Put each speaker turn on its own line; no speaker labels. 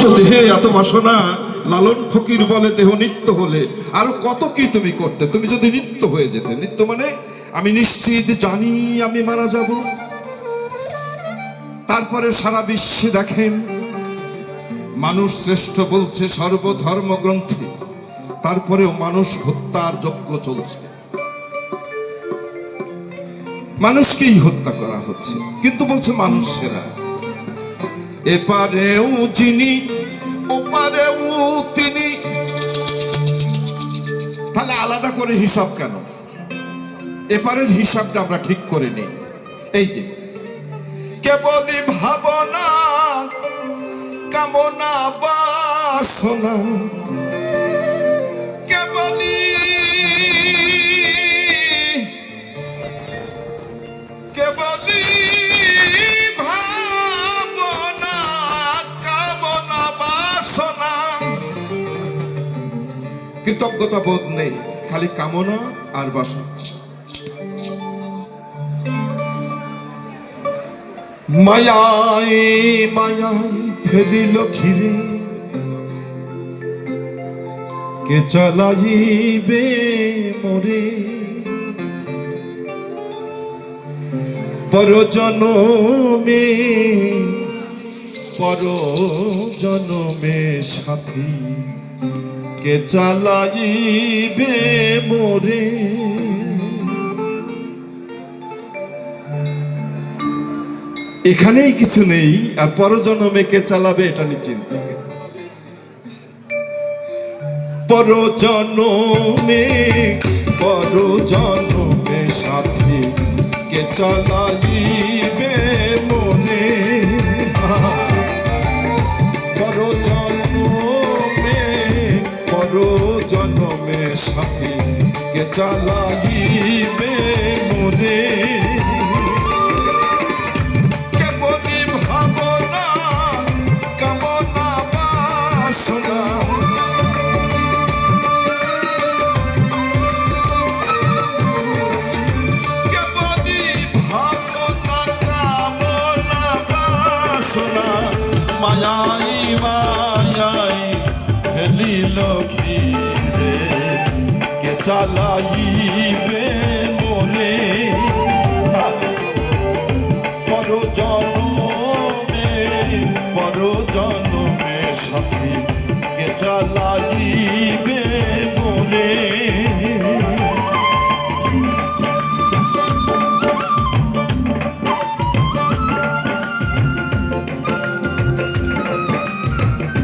নিত্য দেহে এত বাসনা, লালন ফকির বলে দেহ নিত্য হলে, আরও কত কি তুমি করতে? তুমি যদি নিত্য হয়ে যেতে, নিত্য মানে আমি নিশ্চিত জানি আমি মারা যাব। তারপরে সারা বিশ্বে দেখেন, মানুষ শ্রেষ্ঠ বলছে সর্বধর্ম গ্রন্থে তারপরেও মানুষ হত্যার যজ্ঞ চলছে। মানুষকেই হত্যা করা হচ্ছে, কিন্তু বলছে মানুষ সেরা এপারেও যিনি ওপারেও তিনি। তাহলে আলাদা করে হিসাব কেন? এপারের হিসাবটা আমরা ঠিক করে নিই। এই যে, কেবলই ভাবনা, কামনা, বাসনা কৃতজ্ঞতা বোধ নেই, খালি কামনা আর বাসনা। মায়াই মায়াই ফেরিল ঘিরে। কে চালাইবে মরে? পরজনমে পরজনমে সাথী। কে চালাইবে মোরে। এখানেই কিছু নেই, আর পরজনমে কে চালাবে, এটা নিয়ে চিন্তা পরজনমে পরজনমে সাথী কে চালাইবে। সাথী কে চালাইবে বাসনা মায়াই মায়াই ফেলিল ঘিরে চালাইবে মনে। পর জন্মে পর জন্মে সাথী